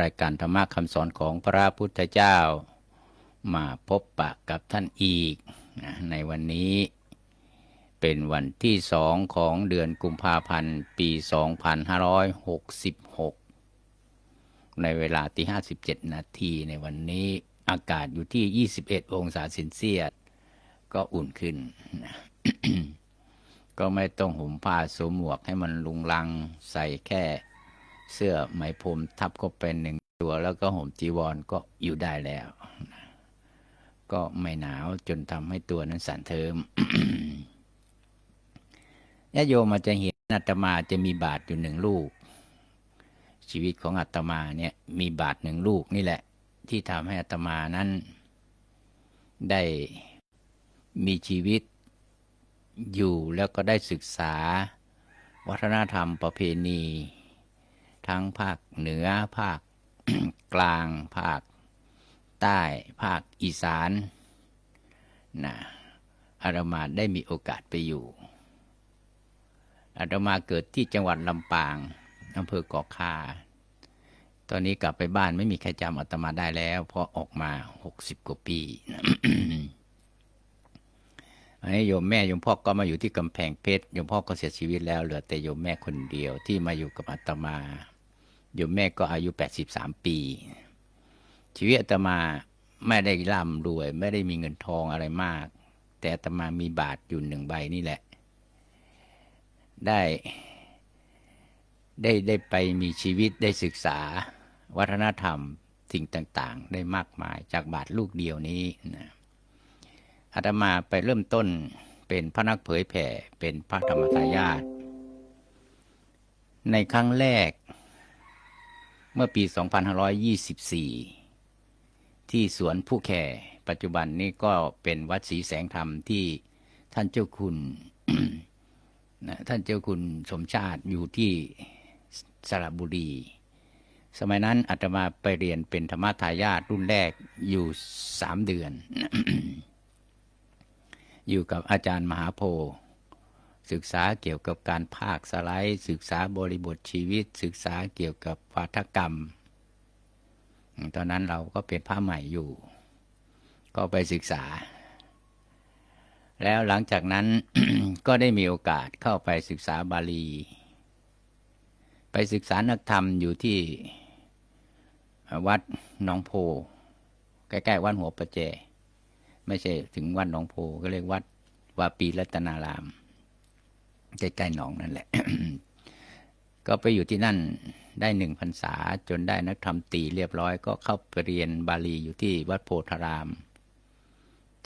รายการธรรมะคำสอนของพระพุทธเจ้า มาพบปะกับท่านอีก ในวันนี้เป็นวันที่สองของเดือนกุมภาพันธ์ ปี 2566 ในเวลาที่ 57 นาทีในวันนี้อากาศอยู่ที่ 21 องศาเซนเซียสก็อุ่นขึ้น ก็ไม่ต้องห่มผ้าสวมหมวกให้มันลุงลังใส่แค่ เสื้อไหมพรมทับก็เป็นหนึ่งตัว แล้วก็ห่มจีวรก็อยู่ได้แล้ว ก็ไม่หนาวจนทำให้ตัวนั้นสั่นเทิมญาโยมอาจจะเห็นอาตมาจะมีบาทอยู่หนึ่งลูก ชีวิตของอาตมาเนี่ยมีบาทหนึ่งลูกนี่แหละ ที่ทำให้อาตมานั้น ได้มีชีวิตอยู่แล้วก็ได้ศึกษา วัฒนธรรมประเพณี ทั้งภาคเหนือภาคกลางภาคใต้ภาคอีสานนะอาตมาได้มีโอกาสไปอยู่อาตมาเกิดที่จังหวัดลำปางอำเภอเกาะคา ตอนนี้กลับไปบ้านไม่มีใครจำอาตมาได้แล้ว เพราะออกมาหกสิบกว่าปีอันนี้โยมแม่โยมพ่อก็มาอยู่ที่กำแพงเพชรโยมพ่อก็เสียชีวิตแล้วเหลือแต่โยมแม่คนเดียวที่มาอยู่กับอาตมา โยมแม่ก็อายุ 83 ปี ชีวิตอาตมาไม่ได้ร่ำรวย ไม่ได้มีเงินทองอะไรมาก แต่อาตมามีบาทอยู่หนึ่งใบนี่แหละ ได้ได้ได้ไปมีชีวิตได้ศึกษาวัฒนธรรมสิ่งต่างๆ ได้มากมายจากบาทลูกเดียวนี้นะอาตมาไปเริ่มต้นเป็นพระนักเผยแผ่เป็นพระธรรมทายาทในครั้งแรก เมื่อปี 2524 ที่สวนผู้แข่ปัจจุบันนี้ก็เป็นวัดศรีแสงธรรมที่ท่านเจ้าคุณท่านเจ้าคุณสมชาติอยู่ที่สระบุรี สมัยนั้นอาตมาไปเรียนเป็นธรรมทายาทรุ่นแรกอยู่สามเดือน อยู่กับอาจารย์มหาโพธิ์ ศึกษาเกี่ยวกับการภาคสไลด์ ศึกษาบริบทชีวิต ศึกษาเกี่ยวกับวาทกรรม ตอนนั้นเราก็เป็นพระใหม่อยู่ ก็ไปศึกษา แล้วหลังจากนั้นก็ได้มีโอกาสเข้าไปศึกษาบาลี ไปศึกษานักธรรมอยู่ที่วัดหนองโพ ใกล้ๆวัดหัวประแจไม่ใช่ถึงวัดหนองโพก็เรียกวัดวาปีรัตนาราม ใกล้ๆหนองนั่นแหละ ก็ไปอยู่ที่นั่นได้หนึ่งพรรษาจนได้นักธรรมตีเรียบร้อยก็เข้าไปเรียนบาลีอยู่ที่วัดโพธาราม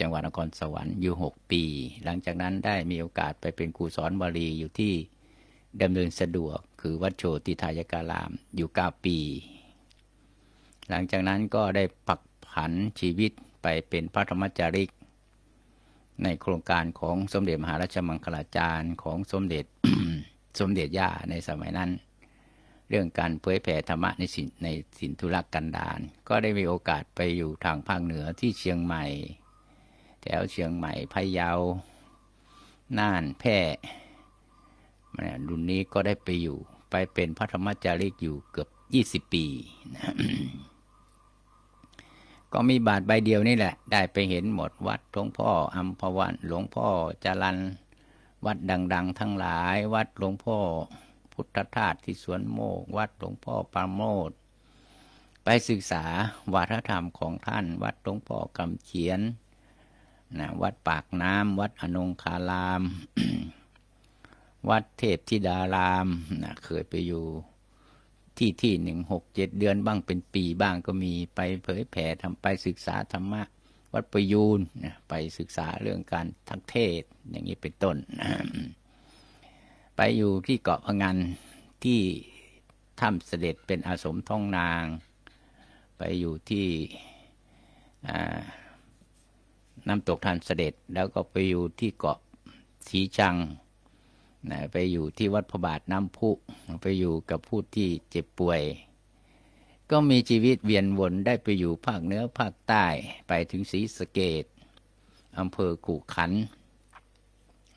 จังหวัดนครสวรรค์อยู่หกปี หลังจากนั้นได้มีโอกาสไปเป็นครูสอนบาลีอยู่ที่ดำเนินสะดวก คือวัดโชติทายการามอยู่เก้าปี หลังจากนั้นก็ได้ปักผันชีวิตไปเป็นพระธรรมจาริก ในโครงการของสมเด็จมหาราชมังคลาจารย์ของสมเด็จสมเด็จย่าในสมัยนั้น เรื่องการเผยแผ่ธรรมะในสินในสินธุรกันดารก็ได้มีโอกาสไปอยู่ทางภาคเหนือที่เชียงใหม่ แถวเชียงใหม่พะเยาน่านแพร่รุ่นนี้ก็ได้ไปอยู่ ไปเป็นพระธรรมจาริกอยู่เกือบยี่สิบปีนะ ก็มีบาทใบเดียวนี่แหละ ได้ไปเห็นหมดวัดหลวงพ่ออัมพวันหลวงพ่อจรันวัดดัง ๆ ทั้งหลาย วัดหลวงพ่อพุทธทาสที่สวนโมก วัดหลวงพ่อปราโมทไปศึกษาวัฒนธรรมของท่าน วัดหลวงพ่อกำเขียนนะวัดปากน้ำวัดอนงคาราม วัดเทพธิดารามนะเคยไปอยู่ ที่ที่หนึ่งหกเจ็ดเดือนบ้างเป็นปีบ้างก็มีไปเผยแผ่ทำไปศึกษาธรรมะวัดประยูนนะไปศึกษาเรื่องการทักเทศอย่างนี้เป็นต้น ไปอยู่ที่เกาะพะงันที่ถ้ำเสด็จเป็นอาสมท่องนาง ไปอยู่ที่น้ำตกทันเสด็จ แล้วก็ไปอยู่ที่เกาะสีชัง นะไปอยู่ที่วัดพระบาทน้ำพุ ไปอยู่กับผู้ที่เจ็บป่วย ก็มีชีวิตเวียนวนได้ไปอยู่ภาคเหนือภาคใต้ไปถึงศรีสะเกดอำเภอขู่ขัน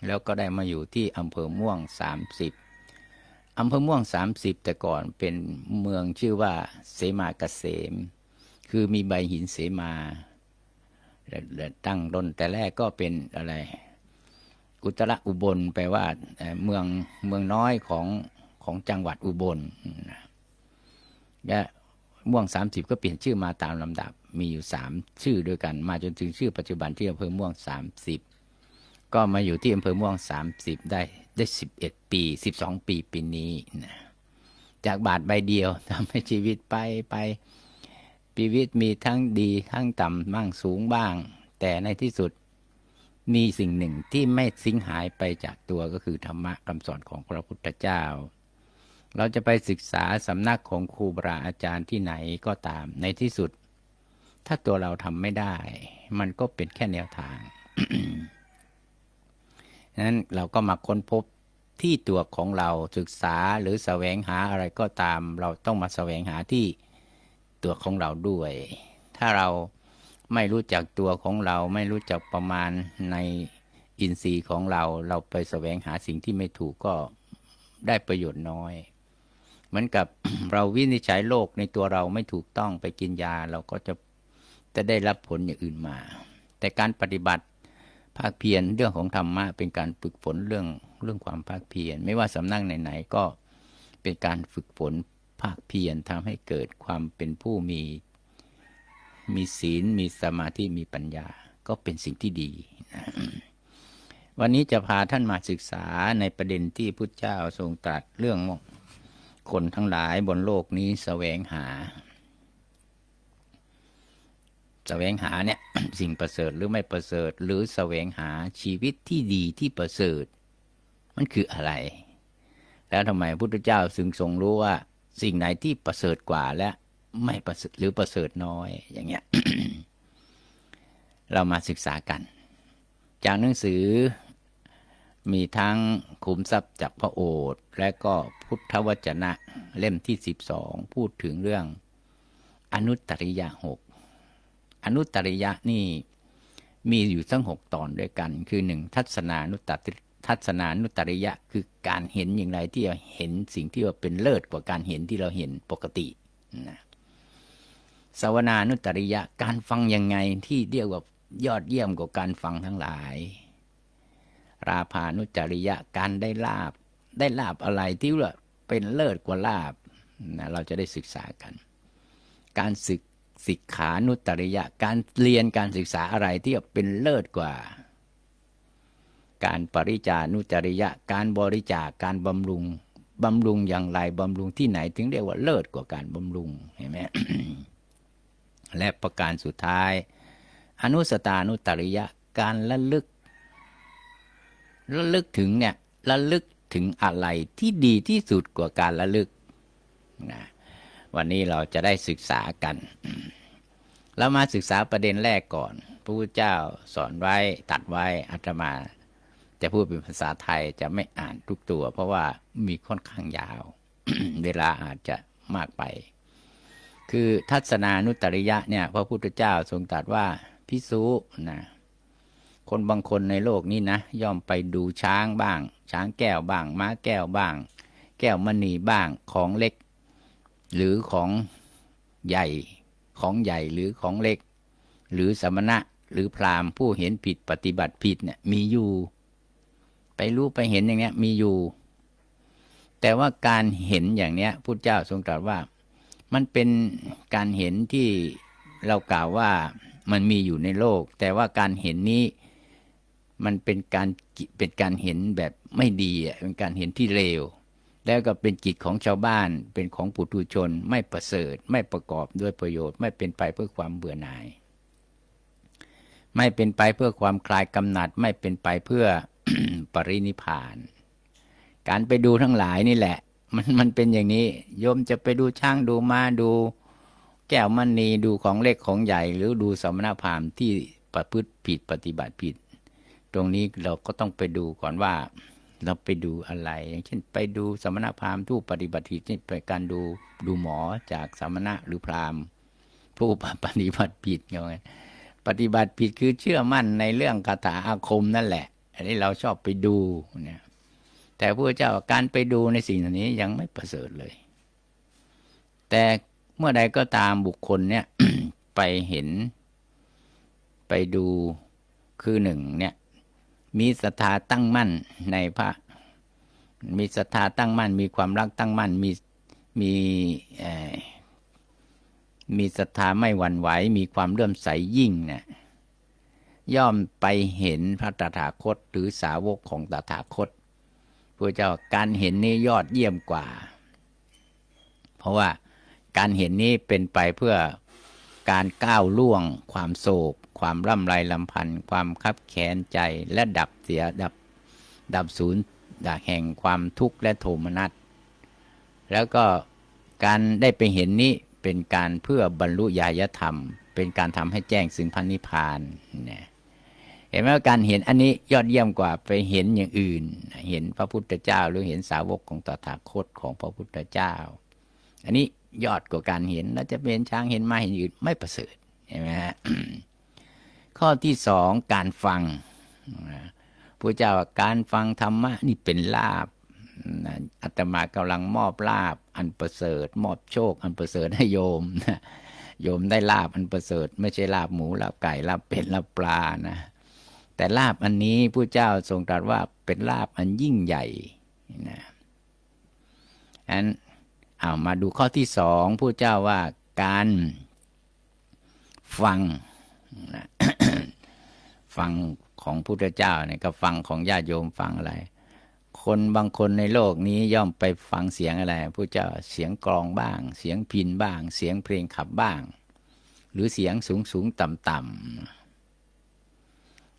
แล้วก็ได้มาอยู่ที่อำเภอม่วงสามสิบอำเภอม่วงสามสิบแต่ก่อนเป็นเมืองชื่อว่าเสมาเกษม คือมีใบหินเสมาตั้งต้นแต่แรกก็เป็นอะไร อุตระอุบลแปลว่าเมืองเมืองน้อยของของจังหวัดอุบลและม่วงสามสิบก็เปลี่ยนชื่อมาตามลำดับ มีอยู่สามชื่อด้วยกัน มาจนถึงชื่อปัจจุบันที่อำเภอม่วงสามสิบก็มาอยู่ที่อำเภอม่วงสามสิบได้ได้สิบเอ็ดปีสิบสองปีปีนี้นะจากบาทใบเดียวทำให้ชีวิตไปไปชีวิตมีทั้งดีทั้งต่ำบ้างสูงบ้าง แต่ในที่สุด มีสิ่งหนึ่งที่ไม่สิ้งหายไปจากตัวก็คือธรรมะคำสอนของพระพุทธเจ้า เราจะไปศึกษาสำนักของครูบาอาจารย์ที่ไหนก็ตามในที่สุด ถ้าตัวเราทำไม่ได้ มันก็เป็นแค่แนวทางนั้นเราก็มาค้นพบที่ตัวของเราศึกษาหรือแสวงหาอะไรก็ตาม เราต้องมาแสวงหาที่ตัวของเราด้วย ถ้าเรา ไม่รู้จักตัวของเรา ไม่รู้จักประมาณในอินทรีย์ของเรา เราไปแสวงหาสิ่งที่ไม่ถูกก็ได้ประโยชน์น้อย เหมือนกับเราวินิจฉัยโรคในตัวเราไม่ถูกต้องไปกินยาเราก็จะจะได้รับผลอย่างอื่นมา แต่การปฏิบัติภาคเพียรเรื่องของธรรมะเป็นการฝึกฝนเรื่องเรื่องความภาคเพียรไม่ว่าสำนักไหนๆก็เป็นการฝึกฝนภาคเพียรทำให้เกิดความเป็นผู้มี มีศีล มีสมาธิ มีปัญญา ก็เป็นสิ่งที่ดี วันนี้จะพาท่านมาศึกษาในประเด็นที่พุทธเจ้าทรงตรัสเรื่องคนทั้งหลายบนโลกนี้แสวงหาแสวงหาเนี่ยสิ่งประเสริฐหรือไม่ประเสริฐ หรือแสวงหาชีวิตที่ดีที่ประเสริฐ มันคืออะไร แล้วทำไมพุทธเจ้าจึงทรงรู้ว่า สิ่งไหนที่ประเสริฐกว่าและ ไม่ประเสริฐหรือประเสริฐน้อยอย่างเงี้ย เรามาศึกษากัน จากหนังสือมีทั้งขุมทรัพย์จากพระโอษฐ์และก็พุทธวจนะเล่มที่สิบสองพูดถึงเรื่องอนุตตริยะหกอนุตตริยะนี่มีอยู่ทั้งหกตอนด้วยกัน คือหนึ่งทัศนานุตตริทัศนานุตตริยะคือการเห็นอย่างไรที่เราเห็นสิ่งที่ว่าเป็นเลิศกว่าการเห็นที่เราเห็นปกตินะ สวนานุตริยะการฟังยังไงที่เรียกว่ายอดเยี่ยมกว่าการฟังทั้งหลาย ราพานุจริยะการได้ลาบ ได้ลาบอะไรที่ว่าเป็นเลิศกว่าลาบนะเราจะได้ศึกษากัน การศึกศิกขานุตริยะ การเรียนการศึกษาอะไรที่เป็นเลิศกว่า การปริจานุจริยะ การบริจาคการบำรุงบำรุงอย่างไรบำรุงที่ไหน ถึงเรียกว่าเลิศกว่าการบำรุงเห็นไหม และประการสุดท้าย อนุสตานุตริยะการระลึกระลึกถึงเนี่ยระลึกถึงอะไรที่ดีที่สุดกว่าการระลึกนะวันนี้เราจะได้ศึกษากัน เรามาศึกษาประเด็นแรกก่อนพระพุทธเจ้าสอนไว้ตัดไว้อาตมา จะพูดเป็นภาษาไทยจะไม่อ่านทุกตัว เพราะว่ามีค่อนข้างยาว เวลาอาจจะมากไป คือทัศนานุตริยะเนี่ยพระพุทธเจ้าทรงตรัสว่าพิสุนะคนบางคนในโลกนี้นะย่อมไปดูช้างบ้าง ช้างแก้วบ้างม้าแก้วบ้าง แก้วมณีบ้างของเล็ก หรือของใหญ่ของใหญ่หรือของเล็ก หรือสมณะหรือพราหมณ์ผู้เห็นผิดปฏิบัติผิดเนี่ยมีอยู่ ไปรู้ไปเห็นอย่างเนี้ยมีอยู่ แต่ว่าการเห็นอย่างเนี้ยพุทธเจ้าทรงตรัสว่า มันเป็นการเห็นที่เรากล่าวว่ามันมีอยู่ในโลก แต่ว่าการเห็นนี้มันเป็นการเป็นการเห็นแบบไม่ดีเป็นการเห็นที่เลว แล้วก็เป็นจิตของชาวบ้านเป็นของปุถุชนไม่ประเสริฐ ไม่ประกอบด้วยประโยชน์ ไม่เป็นไปเพื่อความเบื่อหน่าย ไม่เป็นไปเพื่อความคลายกำหนัด ไม่เป็นไปเพื่อปรินิพาน การไปดูทั้งหลายนี่แหละ มันมันเป็นอย่างนี้ โยมจะไปดูช้างดูมาดู แก้วมณีดูของเล็กของใหญ่ หรือดูสมณพราหมณ์ที่ประพฤติผิดปฏิบัติผิด ตรงนี้เราก็ต้องไปดูก่อนว่า เราไปดูอะไร อย่างเช่น ไปดูสมณพราหมณ์ผู้ปฏิบัติผิดนี่เป็นการดูดูหมอจากสมณะหรือพราหมณ์ ผู้ปฏิบัติผิดยังไงปฏิบัติผิดคือเชื่อมั่นในเรื่องคาถาอาคมนั่นแหละ อันนี้เราชอบไปดูเนี่ย แต่พระเจ้าการไปดูในสิ่งเหล่านี้ยังไม่ประเสริฐเลย แต่เมื่อใดก็ตามบุคคลเนี่ยไปเห็น ไปดูคือหนึ่งเนี่ยมีศรัทธาตั้งมั่นในพระ มีศรัทธาตั้งมั่น มีความรักตั้งมั่น มีมีมีศรัทธาไม่หวั่นไหว มีความเลื่อมใสยิ่งเนี่ยย่อมไปเห็นพระตถาคตหรือสาวกของตถาคต ระเจ้าการเห็นนี้ยอดเยี่ยมกว่า เพราะว่าการเห็นนี้เป็นไปเพื่อการก้าวล่วง ความโศก ความร่ำไรลำพันธ์ความคับแค้นใจและดับเสียดับดับศูนย์ดักแห่งความทุกข์และโทมนัสแล้วก็การได้ไปเห็นนี้เป็นการเพื่อบรรลุญาณธรรม เป็นการทำให้แจ้งซึ่งพันนิพพานเนี่ย เห็นไหมว่าการเห็นอันนี้ยอดเยี่ยมกว่าไปเห็นอย่างอื่น เห็นพระพุทธเจ้า หรือเห็นสาวกของตถาคตของพระพุทธเจ้า อันนี้ยอดกว่าการเห็นแล้วจะเป็นช้างเห็นมาเห็นอื่นไม่ประเสริฐเห็นไหมฮะข้อที่สองการฟังพระเจ้าการฟังธรรมะนี่เป็นลาบอาตมากำลังมอบลาบอันประเสริฐ มอบโชค อันประเสริฐให้โยมนะโยมได้ลาบอันประเสริฐ ไม่ใช่ลาบหมูลาบไก่ลาบเป็ดลาบปลานะ แต่ลาบอันนี้ผู้เจ้าทรงตรัสว่าเป็นลาบอันยิ่งใหญ่นะอันเอามาดูข้อที่สองผู้เจ้าว่าการฟังนะฟังของพุทธเจ้าเนี่ยก็ฟังของญาติโยมฟังอะไร คนบางคนในโลกนี้ย่อมไปฟังเสียงอะไรผู้เจ้าเสียงกลองบ้าง เสียงพินบ้าง เสียงเพลงขับบ้าง หรือเสียงสูงสูงต่ำต่ำ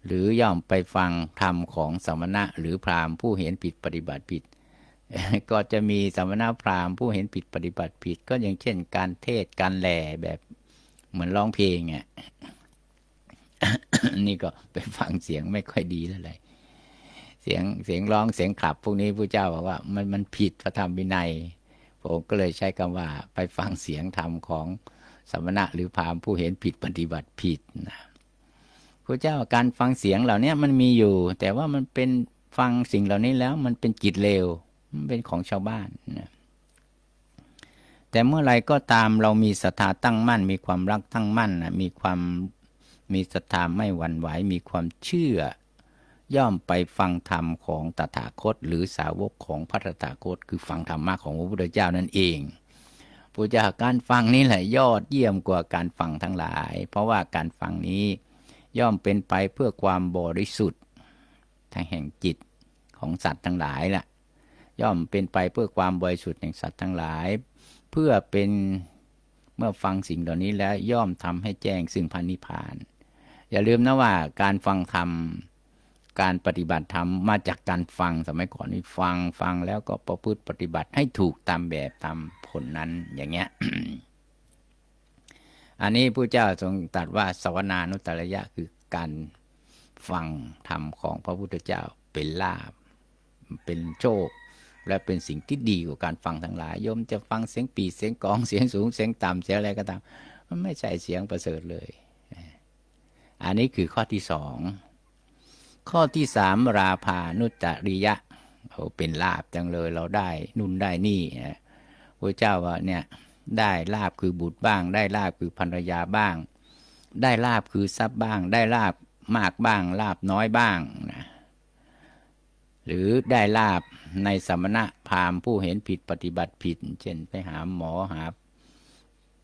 หรือย่อมไปฟังธรรมของสมณะหรือพราหมณ์ผู้เห็นผิดปฏิบัติผิด ก็จะมีสมณะพราหมณ์ผู้เห็นผิดปฏิบัติผิด ก็อย่างเช่น การเทศการแหล่แบบเหมือนร้องเพลงอะนี่ก็ไปฟังเสียงไม่ค่อยดีเท่าไหร่เสียงเสียงร้องเสียงขับ พวกนี้พระเจ้าบอกว่ามันมันผิดพระธรรมวินัยผมก็เลยใช้คำว่าไปฟังเสียงธรรมของสมณะหรือพราหมณ์ผู้เห็นผิดปฏิบัติผิดนะ พระเจ้าการฟังเสียงเหล่านี้มันมีอยู่ แต่ว่ามันเป็นฟังสิ่งเหล่านี้แล้วมันเป็นกิจเลวมันเป็นของชาวบ้านนะแต่เมื่อไรก็ตามเรามีศรัทธาตั้งมั่น มีความรักตั้งมั่นมีความมีศรัทธาไม่หวั่นไหวมีความเชื่อย่อมไปฟังธรรมของตถาคต หรือสาวกของพระตถาคต คือฟังธรรมะของพระพุทธเจ้านั่นเองพุทธเจ้าการฟังนี้แหละยอดเยี่ยมกว่าการฟังทั้งหลาย เพราะว่าการฟังนี้ ย่อมเป็นไปเพื่อความบริสุทธิ์ทางแห่งจิตของสัตว์ทั้งหลายล่ะ ย่อมเป็นไปเพื่อความบริสุทธิ์แห่งสัตว์ทั้งหลาย เพื่อเป็นเมื่อฟังสิ่งเหล่านี้แล้วย่อมทำให้แจ้งซึ่งพันนิพพาน อย่าลืมนะว่าการฟังธรรมการปฏิบัติธรรมมาจากการฟังสมัยก่อนนี่ฟังฟังแล้วก็ประพฤติปฏิบัติให้ถูกตามแบบตามผลนั้นอย่างเงี้ย อันนี้ผู้เจ้าทรงตรัสว่าสวนานุตตรยะคือการฟังธรรมของพระพุทธเจ้าเป็นลาบเป็นโชค และเป็นสิ่งที่ดีกว่าการฟังทั้งหลายโยมจะฟังเสียงปีเสียงกองเสียงสูงเสียงต่ำเสียงอะไรก็ตามมันไม่ใช่เสียงประเสริฐเลย อันนี้คือข้อที่สองข้อที่สามราภานุจริยะโอ้เป็นลาบจังเลยเราได้นุ่นได้นี่นะพระเจ้าว่าเนี่ย ได้ลาบคือบุตรบ้าง ได้ลาบคือภรรยาบ้าง ได้ลาบคือทรัพย์บ้าง ได้ลาบมากบ้าง ลาบน้อยบ้างนะหรือได้ลาบในสมณะพราหมณ์ผู้เห็นผิดปฏิบัติผิด เช่นไปหาหมอหา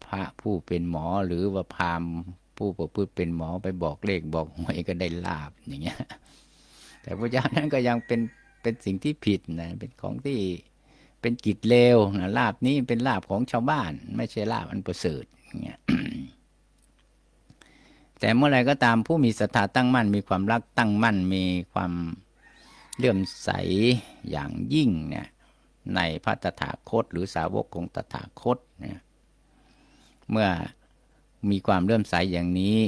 พระผู้เป็นหมอหรือว่าพราหมณ์ผู้ประพฤติเป็นหมอไปบอกเลขบอกหวยก็ได้ลาบอย่างเงี้ยแต่พระเจ้านั้นก็ยังเป็นเป็นสิ่งที่ผิดนะเป็นของที่ เป็นกิจเลวนะลาบนี้เป็นลาบของชาวบ้าน ไม่ใช่ลาบอันประเสริฐอย่างเงี้ยแต่เมื่อไรก็ตามผู้มีศรัทธาตั้งมั่น มีความรักตั้งมั่น มีความเลื่อมใสอย่างยิ่งเนี่ยในพระตถาคต หรือสาวกของตถาคตเนี่ยเมื่อมีความเลื่อมใสอย่างนี้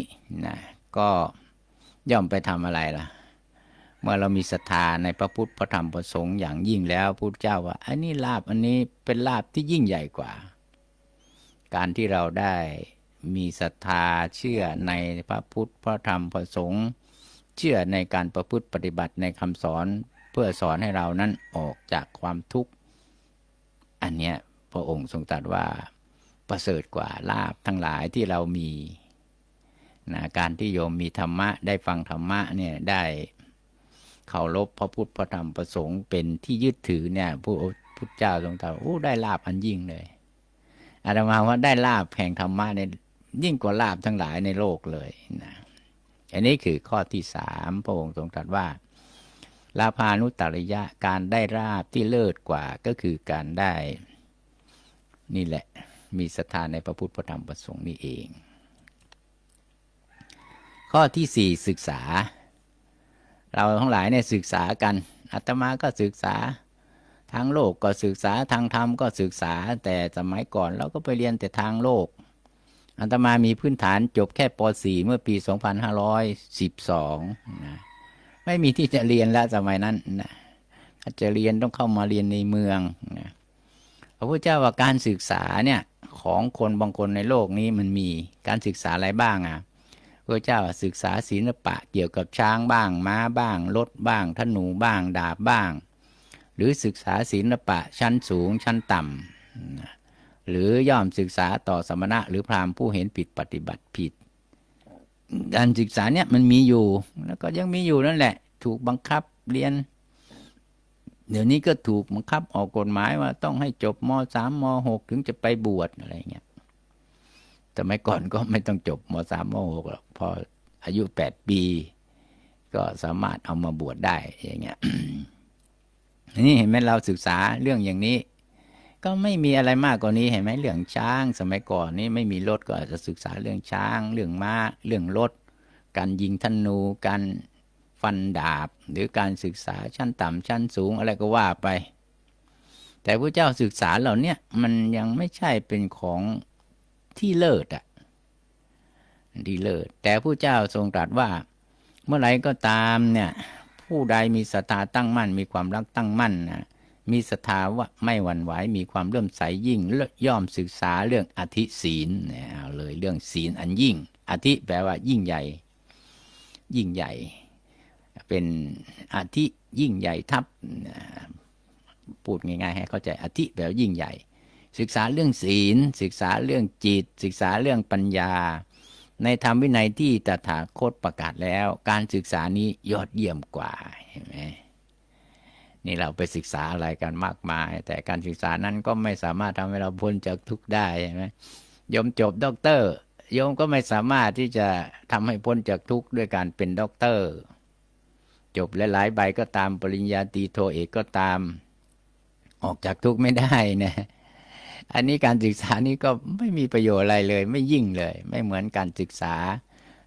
นะก็ย่อมไปทำอะไรล่ะ เมื่อเรามีศรัทธาในพระพุทธพระธรรมพระสงฆ์อย่างยิ่งแล้วพุทธเจ้าว่า อันนี้ลาบอันนี้เป็นลาบที่ยิ่งใหญ่กว่า การที่เราได้มีศรัทธาเชื่อในพระพุทธพระธรรมพระสงฆ์เชื่อในการประพฤติปฏิบัติในคำสอนเพื่อสอนให้เรานั้นออกจากความทุกข์ อันเนี้ยพระองค์ทรงตรัสว่าประเสริฐกว่าลาบทั้งหลายที่เรามีนะการที่โยมมีธรรมะได้ฟังธรรมะเนี่ยได้ เคารพพระพุทธพระธรรมประสงค์เป็นที่ยึดถือเนี่ยผู้พุทธเจ้าทรงตรัสโอ้ได้ลาบอันยิ่งเลยอาตมาว่าได้ลาบแห่งธรรมะเนี่ยยิ่งกว่าลาบทั้งหลายในโลกเลยนะอันนี้คือข้อที่สามพระองค์ทรงตรัสว่าลาภานุตริยะการได้ราบที่เลิศกว่าก็คือการได้ นี่แหละ มีศรัทธาในพระพุทธพระธรรมประสงค์นี่เอง ข้อที่สี่ศึกษา เราทั้งหลายเนี่ยศึกษากันอาตมาก็ศึกษาทางโลกก็ศึกษาทางธรรมก็ศึกษา แต่สมัยก่อนเราก็ไปเรียนแต่ทางโลกอาตมามีพื้นฐานจบแค่ป .4 เมื่อปี 2512นะไม่มีที่จะเรียนแล้วสมัยนั้นนะถ้าจะเรียนต้องเข้ามาเรียนในเมืองนะพระพุทธเจ้าว่าการศึกษาเนี่ยของคนบางคนในโลกนี้มันมีการศึกษาอะไรบ้างอะ พระเจ้าศึกษาศิลปะเกี่ยวกับช้างบ้าง ม้าบ้าง รถบ้างธนูบ้าง ดาบบ้าง หรือศึกษาศิลปะชั้นสูงชั้นต่ำหรือย่อมศึกษาต่อสมณะหรือพราหมณ์ผู้เห็นผิดปฏิบัติผิดการศึกษาเนี่ยมันมีอยู่แล้วก็ยังมีอยู่นั่นแหละ ถูกบังคับเรียน เดี๋ยวนี้ก็ถูกบังคับออกกฎหมายว่าต้องให้จบมสามมหกถึงจะไปบวชอะไรเงี้ย แต่ไม่ก่อนก็ไม่ต้องจบมสามมหกหรอกพออายุแปดปี ก็สามารถเอามาบวชได้อย่างเงี้ยนี่เห็นไหมเราศึกษาเรื่องอย่างนี้ ก็ไม่มีอะไรมากกว่านี้เห็นไหมเรื่องช้าง สมัยก่อนนี่ไม่มีรถก็อาจจะศึกษาเรื่องช้าง เรื่องม้า เรื่องรถ การยิงธนูการฟันดาบ หรือการศึกษาชั้นต่ำชั้นสูงอะไรก็ว่าไป แต่พระเจ้าศึกษาเหล่านี้มันยังไม่ใช่เป็นของ ที่เลิศอะที่เลิศแต่พระเจ้าทรงตรัสว่า เมื่อไรก็ตามเนี่ย ผู้ใดมีศรัทธาตั้งมั่น มีความรักตั้งมั่นนะมีศรัทธาว่าไม่หวั่นไหวมีความเลื่อมใสยิ่งย่อมศึกษาเรื่องอธิศีลเนี่ยเอาเลยเรื่องศีลอันยิ่ง อธิแปลว่ายิ่งใหญ่ ยิ่งใหญ่ เป็นอธิยิ่งใหญ่ทับพูดง่ายๆให้เข้าใจอธิแปลว่ายิ่งใหญ่ ศึกษาเรื่องศีล ศึกษาเรื่องจิต ศึกษาเรื่องปัญญา ในธรรมวินัยที่ตถาคตประกาศแล้ว การศึกษานี้ยอดเยี่ยมกว่าเห็นไหมนี่เราไปศึกษาอะไรกันมากมาย แต่การศึกษานั้นก็ไม่สามารถทำให้เราพ้นจากทุกข์ได้ใช่ไหมยมจบด็อกเตอร์โยมก็ไม่สามารถที่จะทำให้พ้นจากทุกข์ด้วยการเป็นด็อกเตอร์ จบหลายๆใบก็ตามปริญญาตรีโทเอกก็ตาม ออกจากทุกข์ไม่ได้นะ อันนี้การศึกษานี้ก็ไม่มีประโยชน์อะไรเลย ไม่ยิ่งเลย ไม่เหมือนการศึกษา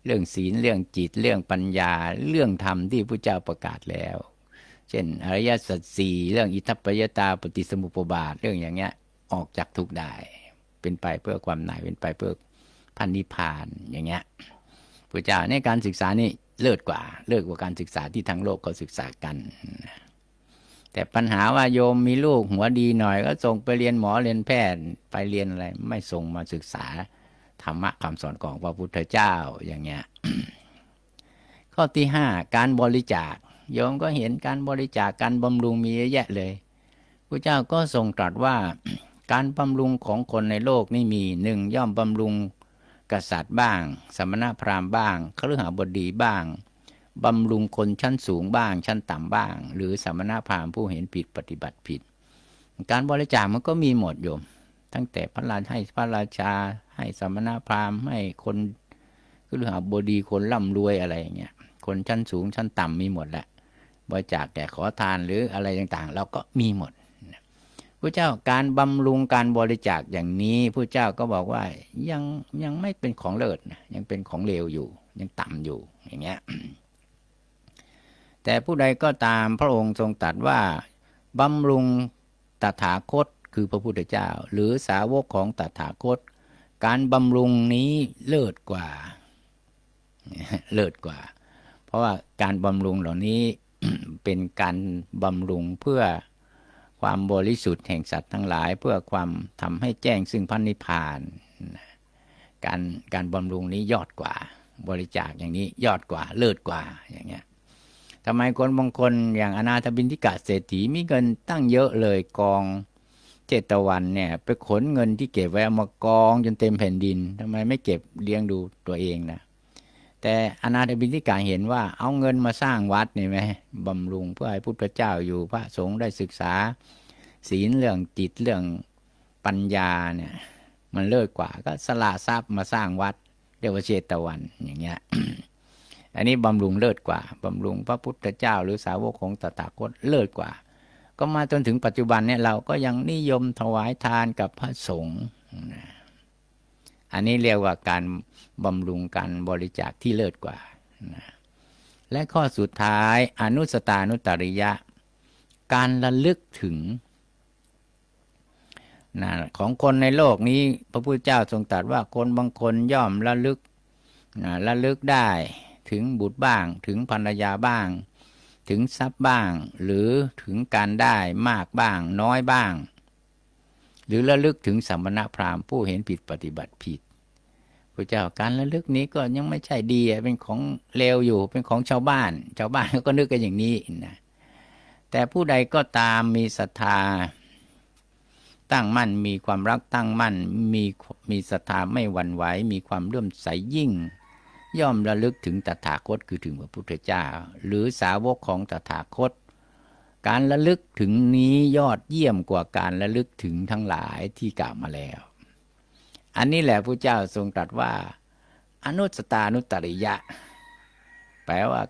เรื่องศีลเรื่องจิตเรื่องปัญญา เรื่องธรรมที่พระเจ้าประกาศแล้ว เช่นอริยสัจสี่เรื่องอิทัปปยตาปฏิสมุปบาทเรื่องอย่างเงี้ยออกจากทุกได้เป็นไปเพื่อความหนายเป็นไปเพื่อพันนิพานอย่างเงี้ยพระเจ้าในการศึกษานี่เลิศกว่า เลิศกว่าการศึกษาที่ทั้งโลกก็ศึกษากัน แต่ปัญหาว่าโยมมีลูกหัวดีหน่อยก็ส่งไปเรียนหมอเรียนแพทย์ไปเรียนอะไร ไม่ส่งมาศึกษาธรรมะคำสอนของพระพุทธเจ้าอย่างเงี้ยข้อที่ห้าการบริจาค โยมก็เห็นการบริจาคการบำรุงมีเยอะแยะเลยพระเจ้าก็ทรงตรัสว่าการบำรุงของคนในโลกนี่มีหนึ่งย่อมบำรุงกษัตริย์บ้าง สมณพราหมณ์บ้างคฤหาบดีบ้าง บำรุงคนชั้นสูงบ้าง ชั้นต่ำบ้าง หรือสมณพราหมณ์ผู้เห็นผิดปฏิบัติผิด การบริจาคมันก็มีหมดโยม ตั้งแต่พระราชให้พระราชา ให้สมณพราหมณ์ให้คนคฤหบดีคนร่ำรวยอะไรอย่างเงี้ยคนชั้นสูงชั้นต่ำมีหมดแหละบริจาคแก่ขอทานหรืออะไรต่างๆ เราก็มีหมดพระเจ้าการบำรุงการบริจาคอย่างนี้พระเจ้าก็บอกว่ายังยังไม่เป็นของเลิศนะยังเป็นของเลวอยู่ ยังต่ำอยู่อย่างเงี้ย แต่ผู้ใดก็ตามพระองค์ทรงตรัสว่าบำรุงตถาคตคือพระพุทธเจ้า หรือสาวกของตถาคต การบำรุงนี้เลิศกว่า เลิศกว่า เพราะว่าการบำรุงเหล่านี้เป็นการบำรุงเพื่อความบริสุทธิ์แห่งสัตว์ทั้งหลาย เพื่อความทำให้แจ้งซึ่งพันนิพพาน การการบำรุงนี้ยอดกว่า บริจาคอย่างนี้ยอดกว่าเลิศกว่าอย่างเงี้ย ทำไมคนบางคนอย่างอนาถบินทิกะเศรษฐีมีเงินตั้งเยอะเลยกองเจตวันเนี่ย ไปขนเงินที่เก็บไว้เอามากองจนเต็มแผ่นดินทำไมไม่เก็บเลี้ยงดูตัวเองนะแต่อนาถบินทิกะเห็นว่าเอาเงินมาสร้างวัดนี่ไหมบำรุงเพื่อให้พุทธเจ้าอยู่พระสงฆ์ได้ศึกษา ศีลเรื่องจิตเรื่องปัญญาเนี่ย มันเลิศกว่าก็สละทรัพย์มาสร้างวัดเรียกว่าเจตวันอย่างเงี้ย อันนี้บำรุงเลิศกว่าบำรุงพระพุทธเจ้า หรือสาวกของตถาคตเลิศกว่า ก็มาจนถึงปัจจุบันเนี่ยเราก็ยังนิยมถวายทานกับพระสงฆ์อันนี้เรียกว่าการบำรุงการบริจาคที่เลิศกว่า และข้อสุดท้ายอนุสตานุตริยะ การระลึกถึงนะของคนในโลกนี้พระพุทธเจ้าทรงตรัสว่าคนบางคนย่อมระลึกนะระลึกได้ ถึงบุตรบ้าง ถึงภรรยาบ้าง ถึงทรัพย์บ้าง หรือถึงการได้มากบ้าง น้อยบ้าง หรือระลึกถึงสัมณพราหมณ์ผู้เห็นผิดปฏิบัติผิดพระเจ้าการระลึกนี้ก็ยังไม่ใช่ดีเป็นของเลวอยู่เป็นของชาวบ้าน ชาวบ้านก็นึกกันอย่างนี้นะแต่ผู้ใดก็ตามมีศรัทธา ตั้งมั่นมีความรักตั้งมั่นมีมีศรัทธาไม่หวั่นไหวมีความเลื่อมใสยิ่ง ย่อมระลึกถึงตถาคตคือถึงพระพุทธเจ้า หรือสาวกของตถาคต การระลึกถึงนี้ยอดเยี่ยมกว่าการระลึกถึงทั้งหลายที่กล่าวมาแล้ว อันนี้แหละพระเจ้าทรงตรัสว่า อนุสตานุตริยะ แปลว่า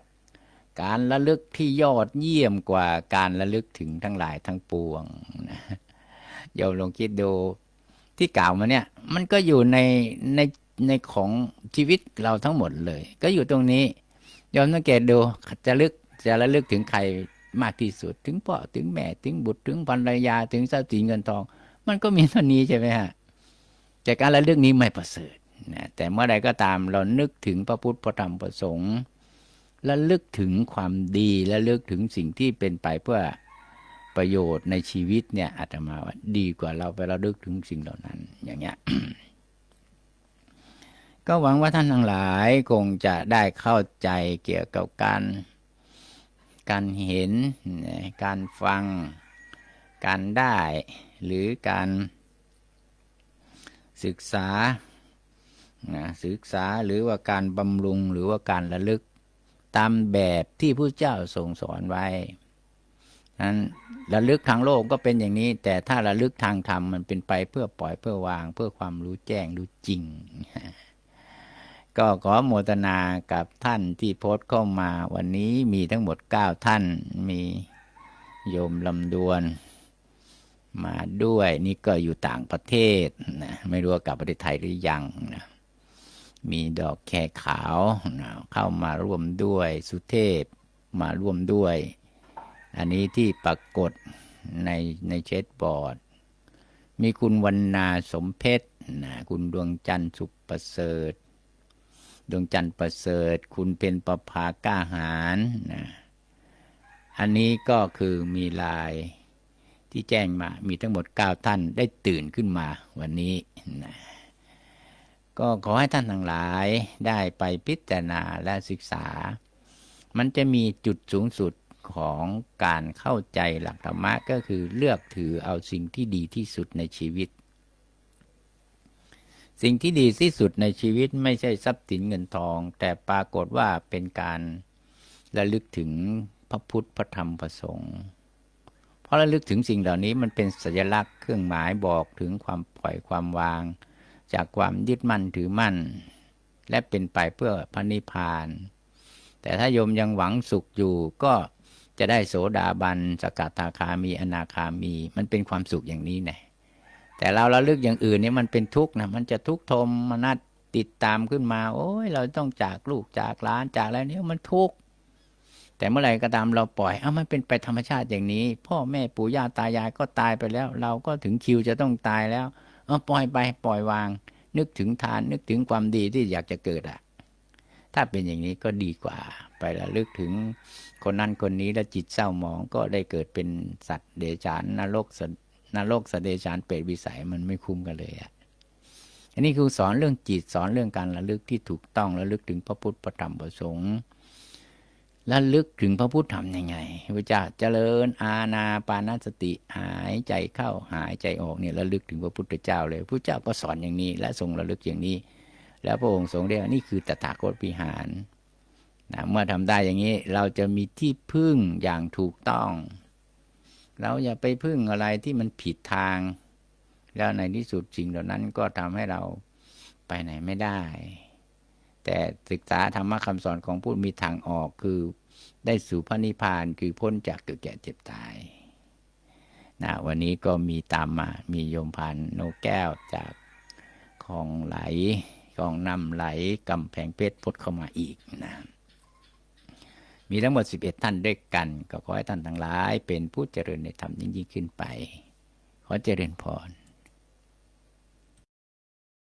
การระลึกที่ยอดเยี่ยมกว่าการระลึกถึงทั้งหลายทั้งปวงนะโยมลองคิดดูที่กล่าวมาเนี่ย มันก็อยู่ในใน ในของชีวิตเราทั้งหมดเลย ก็อยู่ตรงนี้โยมสังเกตดูจะลึกจะระลึกถึงใครมากที่สุด ถึงพ่อถึงแม่ถึงบุตรถึงภรรยาถึงทรัพย์สินเงินทอง มันก็มีเท่านี้ใช่ไหมฮะแต่การระลึกนี้ไม่ประเสริฐนะแต่เมื่อใดก็ตามเรานึกถึงพระพุทธพระธรรมพระสงฆ์และลึกถึงความดีและลึกถึงสิ่งที่เป็นไปเพื่อประโยชน์ในชีวิตเนี่ยอาตมาว่าดีกว่าเราไประลึกถึงสิ่งเหล่านั้นอย่างเงี้ย ก็หวังว่าท่านทั้งหลายคงจะได้เข้าใจเกี่ยวกับการการเห็น การฟัง การได้หรือการศึกษาศึกษาหรือว่าการบำรุงหรือว่าการระลึกตามแบบที่พระเจ้าทรงสอนไว้นั้นระลึกทางโลกก็เป็นอย่างนี้ แต่ถ้าระลึกทางธรรมมันเป็นไปเพื่อปล่อยเพื่อวาง เพื่อความรู้แจ้งรู้จริง ก็ขอโมทนากับท่านที่โพสต์เข้ามา วันนี้มีทั้งหมดเก้าท่าน มีโยมลำดวน มาด้วยนี่ก็อยู่ต่างประเทศนะไม่รู้กลับประเทศไทยหรือยังนะมีดอกแคขาวนะเข้ามาร่วมด้วยสุเทพมาร่วมด้วย อันนี้ที่ปรากฏในในเชตบอร์ด มีคุณวันนาสมเพชรนะคุณดวงจันทร์สุประเสริฐ ดวงจันทร์ประเสริฐ คุณเป็นประภากล้าหารนะอันนี้ก็คือมีลายที่แจ้งมามีทั้งหมดเก้าท่านได้ตื่นขึ้นมาวันนี้นะก็ขอให้ท่านทั้งหลายได้ไปพิจารณาและศึกษา มันจะมีจุดสูงสุดของการเข้าใจหลักธรรมะก็คือเลือกถือเอาสิ่งที่ดีที่สุดในชีวิต สิ่งที่ดีที่สุดในชีวิตไม่ใช่ทรัพย์สินเงินทอง แต่ปรากฏว่าเป็นการระลึกถึงพระพุทธพระธรรมพระสงฆ์เพราะระลึกถึงสิ่งเหล่านี้มันเป็นสัญลักษณ์เครื่องหมายบอกถึงความปล่อยความวาง จากความยึดมั่นถือมั่น และเป็นไปเพื่อพระนิพพาน แต่ถ้าโยมยังหวังสุขอยู่ก็จะได้โสดาบันสกัดทาคามีอนาคามี มันเป็นความสุขอย่างนี้ไง แต่เราระลึกอย่างอื่นนี่มันเป็นทุกข์นะมันจะทุกข์ทมมนัดติดตามขึ้นมา โอ้ยเราต้องจากลูกจากหลานจากอะไรเนี่ยมันทุกข์แต่เมื่อไหร่ก็ตามเราปล่อยเอามันเป็นไปธรรมชาติอย่างนี้ พ่อแม่ปู่ย่าตายายก็ตายไปแล้ว เราก็ถึงคิวจะต้องตายแล้วเออปล่อยไปปล่อยวาง นึกถึงทานนึกถึงความดีที่อยากจะเกิดอะถ้าเป็นอย่างนี้ก็ดีกว่า ไประลึกถึงคนนั้นคนนี้แล้วจิตเศร้าหมองก็ได้เกิดเป็นสัตว์เดชานนรก นรกสเดชานเปรตวิสัยมันไม่คุ้มกันเลยอะอันนี้คือสอนเรื่องจิตสอนเรื่องการระลึกที่ถูกต้องระลึกถึงพระพุทธพระธรรมพระสงฆ์แล้วลึกถึงพระพุทธธรรมยังไงพระเจ้าเจริญอาณาปานสติหายใจเข้าหายใจออกเนี่ยระลึกถึงพระพุทธเจ้าเลยพระเจ้าก็สอนอย่างนี้ และทรงระลึกอย่างนี้ แล้วพระองค์ทรงเรียกนี่คือตถาคตวิหารนะเมื่อทำได้อย่างนี้เราจะมีที่พึ่งอย่างถูกต้อง เราอย่าไปพึ่งอะไรที่มันผิดทาง แล้วในที่สุดสิ่งเหล่านั้นก็ทำให้เราไปไหนไม่ได้ แต่ศึกษาธรรมะคำสอนของพุทธมีทางออกคือได้สู่พระนิพพานคือพ้นจากเกิดแก่เจ็บตายนะวันนี้ก็มีตามมา มีโยมพันโนแก้วจากคลองไหลคลองนำไหลกำแพงเพชรพดเข้ามาอีกนะ มีทั้งหมด 11 ท่านด้วยกัน ก็ขอให้ท่านทั้งหลาย เป็นผู้เจริญในธรรมยิ่งยิ่งขึ้นไป ขอเจริญพร